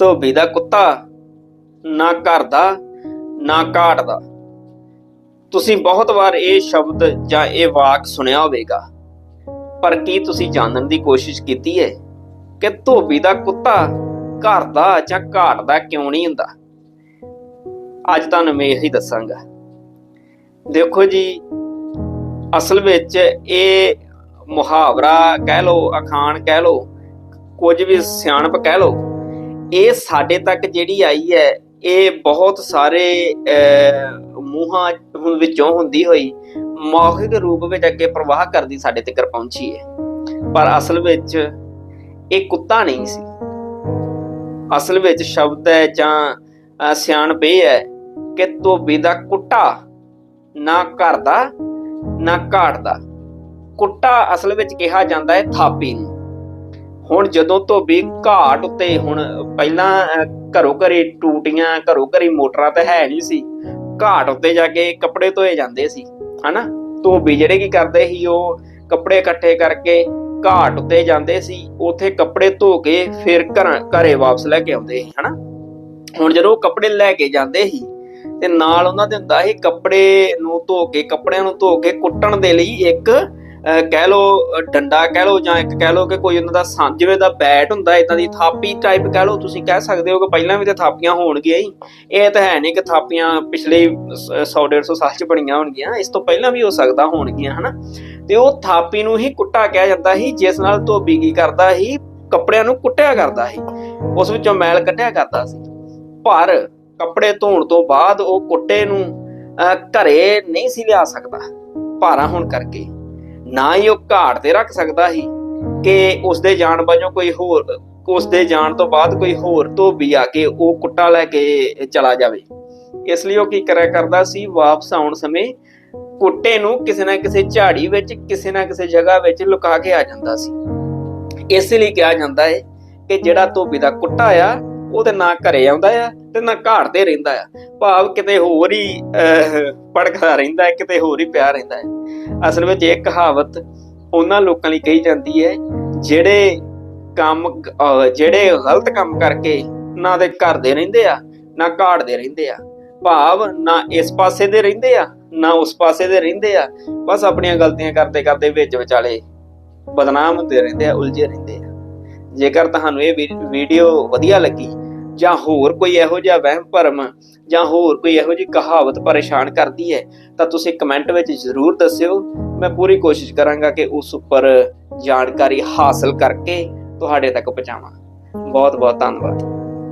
ਧੋਬੀ ਦਾ ਕੁੱਤਾ, ਨਾ ਘਰ ਦਾ, ਨਾ ਘਾਟ ਦਾ। ਤੁਸੀਂ ਬਹੁਤ ਵਾਰ ਇਹ ਸ਼ਬਦ ਜਾਂ ਇਹ ਵਾਕ ਸੁਣਿਆ ਹੋਵੇਗਾ, ਪਰ ਕੀ ਤੁਸੀਂ ਜਾਣਨ ਦੀ ਕੋਸ਼ਿਸ਼ ਕੀਤੀ ਹੈ ਕਿ ਧੋਬੀ ਦਾ ਕੁੱਤਾ ਘਰ ਦਾ ਜਾਂ ਘਾਟ ਦਾ ਕਿਉਂ ਨਹੀਂ ਹੁੰਦਾ? ਅੱਜ ਤੁਹਾਨੂੰ ਮੈਂ ਇਹੀ ਦੱਸਾਂਗਾ। ਦੇਖੋ ਜੀ, ਅਸਲ ਵਿੱਚ ਇਹ ਮੁਹਾਵਰਾ ਕਹਿ ਲਓ, ਅਖਾਣ ਕਹਿ ਲਓ, ਕੁਝ ਵੀ ਸਿਆਣਪ ਕਹਿ ਲਓ ਇਹ ਸਾਡੇ ਤੱਕ ਜਿਹੜੀ ਆਈ ਹੈ ਇਹ ਬਹੁਤ ਸਾਰੇ ਅਹ, ਮੂੰਹਾਂ ਵਿੱਚੋਂ ਹੁੰਦੀ ਹੋਈ ਮੌਖਿਕ ਰੂਪ ਵਿੱਚ ਅੱਗੇ ਪ੍ਰਵਾਹ ਕਰਦੀ ਸਾਡੇ ਤੱਕ ਪਹੁੰਚੀ ਹੈ। ਪਰ ਅਸਲ ਵਿੱਚ ਇਹ ਕੁੱਤਾ ਨਹੀਂ ਸੀ। ਅਸਲ ਵਿੱਚ ਸ਼ਬਦ ਹੈ ਜਾਂ ਸਿਆਣਪ ਇਹ ਹੈ ਕਿ ਧੋਬੀ ਦਾ ਕੁੱਟਾ ਨਾ ਘਰ ਦਾ ਨਾ ਘਾਟ ਦਾ। ਕੁੱਟਾ ਅਸਲ ਵਿੱਚ ਕਿਹਾ ਜਾਂਦਾ ਹੈ ਥਾਪੀ ਨੂੰ। ਹੁਣ ਜਦੋਂ ਧੋਬੀ ਘਾਟ ਉੱਤੇ ਹੁਣ ਪਹਿਲਾਂ ਅਹ, ਘਰੋਂ ਘਰੀ ਟੂਟੀਆਂ ਘਰੋਂ ਘਰੇ ਮੋਟਰਾਂ ਤਾਂ ਹੈ ਨਹੀਂ ਸੀ। ਘਾਟ ਉੱਤੇ ਜਾ ਕੇ ਕੱਪੜੇ ਧੋਏ ਜਾਂਦੇ ਸੀ ਹਨਾ? ਧੋਬੀ ਜਿਹੜੇ ਕੀ ਕਰਦੇ ਸੀ ਉਹ ਕੱਪੜੇ ਇਕੱਠੇ ਕਰਕੇ ਘਾਟ ਉੱਤੇ ਜਾਂਦੇ ਸੀ ਉੱਥੇ ਕੱਪੜੇ ਧੋ ਕੇ ਫਿਰ ਘਰਾਂ ਘਰੇ ਵਾਪਸ ਲੈ ਕੇ ਆਉਂਦੇ ਸੀ ਹਨਾ? ਹੁਣ ਜਦੋਂ ਉਹ ਕੱਪੜੇ ਲੈ ਕੇ ਜਾਂਦੇ ਸੀ ਤੇ ਨਾਲ ਉਹਨਾਂ ਦੇ ਹੁੰਦਾ ਸੀ ਕੱਪੜੇ ਨੂੰ ਧੋ ਕੇ ਕੱਪੜਿਆਂ ਨੂੰ ਧੋ ਕੇ ਕੁੱਟਣ ਦੇ ਲਈ ਇੱਕ ਕਹਿ ਲੋ ਡੰਡਾ ਕਹਿ ਲੋ ਜਾਂ ਇੱਕ ਕਹਿ ਲੋ ਕਿ ਕੋਈ ਉਹਨਾਂ ਦਾ ਸੰ- ਜਿਵੇਂ ਦਾ ਬੈਟ ਹੁੰਦਾ ਇਦਾਂ ਦੀ ਥਾਪੀ ਟਾਈਪ ਕਹਿ ਲੋ ਤੁਸੀਂ ਕਹਿ ਸਕਦੇ ਹੋ ਕਿ ਪਹਿਲਾਂ ਵੀ ਤੇ ਥਾਪੀਆਂ ਹੋਣਗੀਆਂ ਹੀ। ਇਹ ਤਾਂ ਹੈ ਨਹੀਂ ਕਿ ਥਾਪੀਆਂ ਪਿਛਲੇ 100 150 ਸਾਲ ਚ ਬਣੀਆਂ ਹੋਣਗੀਆਂ ਇਸ ਤੋਂ ਪਹਿਲਾਂ ਵੀ ਹੋ ਸਕਦਾ ਹੋਣਗੀਆਂ ਹਨਾ? ਤੇ ਉਹ ਥਾਪੀ ਨੂੰ ਹੀ ਕੁੱਟਾ ਕਿਹਾ ਜਾਂਦਾ ਸੀ ਜਿਸ ਨਾਲ ਧੋਬੀ ਕੀ ਕਰਦਾ ਸੀ ਕੱਪੜਿਆਂ ਨੂੰ ਕੁੱਟਿਆ ਕਰਦਾ ਸੀ। ਉਸ ਵਿੱਚੋਂ ਮੈਲ ਕੱਢਿਆ ਕਰਦਾ ਸੀ। ਪਰ ਕੱਪੜੇ ਧੋਣ ਤੋਂ ਬਾਅਦ ਉਹ ਕੁੱਟੇ ਨੂੰ ਅਹ, ਘਰੇ ਨਹੀਂ ਸੀ ਲਿਆ ਸਕਦਾ। ਭਾਰਾ ਹੋਣ ਕਰਕੇ। ਨਾ ਹੀ ਉਹ ਘਾਟ ਤੇ ਰੱਖ ਸਕਦਾ ਸੀ ਕਿ ਉਸ ਦੇ ਜਾਣ ਵਜੋਂ ਕੋਈ ਹੋਰ ਉਸ ਦੇ ਜਾਣ ਤੋਂ ਬਾਅਦ ਕੋਈ ਹੋਰ ਧੋਬੀ ਆ ਕੇ ਉਹ ਕੁੱਟਾ ਲੈ ਕੇ ਚਲਾ ਜਾਵੇ। ਇਸ ਲਈ ਉਹ ਕੀ ਕਰਿਆ ਕਰਦਾ ਸੀ? ਵਾਪਸ ਆਉਣ ਸਮੇਂ ਕੁੱਟੇ ਨੂੰ ਕਿਸੇ ਨਾ ਕਿਸੇ ਝਾੜੀ ਵਿੱਚ, ਕਿਸੇ ਨਾ ਕਿਸੇ ਜਗ੍ਹਾ ਵਿੱਚ ਲੁਕਾ ਕੇ ਆ ਜਾਂਦਾ ਸੀ। ਇਸ ਲਈ ਕਿਹਾ ਜਾਂਦਾ ਹੈ ਕਿ ਜਿਹੜਾ ਧੋਬੀ ਦਾ ਕੁੱਟਾ ਆ ਉਹ ਤੇ ਨਾ ਘਰੇ ਆਉਂਦਾ ਆ ਤੇ ਨਾ ਘਾਟ ਤੇ ਰਹਿੰਦਾ ਆ। ਭਾਵ ਕਿਤੇ ਹੋਰ ਹੀ ਅਹ, ਭੜਕਦਾ ਰਹਿੰਦਾ ਕਿਤੇ ਹੋਰ ਹੀ ਪਿਆ ਰਹਿੰਦਾ ਹੈ। ਅਸਲ ਵਿੱਚ ਇਹ ਕਹਾਵਤ ਉਹਨਾਂ ਲੋਕਾਂ ਲਈ ਕਹੀ ਜਾਂਦੀ ਹੈ ਜਿਹੜੇ ਕੰਮ ਜਿਹੜੇ ਗਲਤ ਕੰਮ ਕਰਕੇ ਨਾ ਦੇ ਘਰ ਦੇ ਰਹਿੰਦੇ ਆ ਨਾ ਘਾਟ ਦੇ ਰਹਿੰਦੇ ਆ। ਭਾਵ ਨਾ ਇਸ ਪਾਸੇ ਦੇ ਰਹਿੰਦੇ ਆ ਨਾ ਉਸ ਪਾਸੇ ਦੇ ਰਹਿੰਦੇ ਆ। ਬਸ ਆਪਣੀਆਂ ਗਲਤੀਆਂ ਕਰਦੇ ਕਰਦੇ ਵਿੱਚ ਵਿਚਾਲੇ ਬਦਨਾਮ ਹੁੰਦੇ ਰਹਿੰਦੇ ਆ ਉਲਝੇ ਰਹਿੰਦੇ ਆ। ਜੇਕਰ ਤੁਹਾਨੂੰ ਇਹ ਵੀਡੀਓ ਵਧੀਆ ਲੱਗੀ, ਜਾਂ ਹੋਰ ਕੋਈ ਇਹੋ ਜਿਹਾ ਵਹਿਮ ਭਰਮ, ਜਾਂ ਹੋਰ ਕੋਈ ਇਹੋ ਜਿਹੀ ਕਹਾਵਤ ਪਰੇਸ਼ਾਨ ਕਰਦੀ ਹੈ, ਤਾਂ ਤੁਸੀਂ ਕਮੈਂਟ ਵਿੱਚ ਜ਼ਰੂਰ ਦੱਸਿਓ। ਮੈਂ ਪੂਰੀ ਕੋਸ਼ਿਸ਼ ਕਰਾਂਗਾ ਕਿ ਉਸ ਉੱਪਰ ਜਾਣਕਾਰੀ ਹਾਸਲ ਕਰਕੇ ਤੁਹਾਡੇ ਤੱਕ ਪਹੁੰਚਾਵਾਂ। ਬਹੁਤ ਬਹੁਤ ਧੰਨਵਾਦ।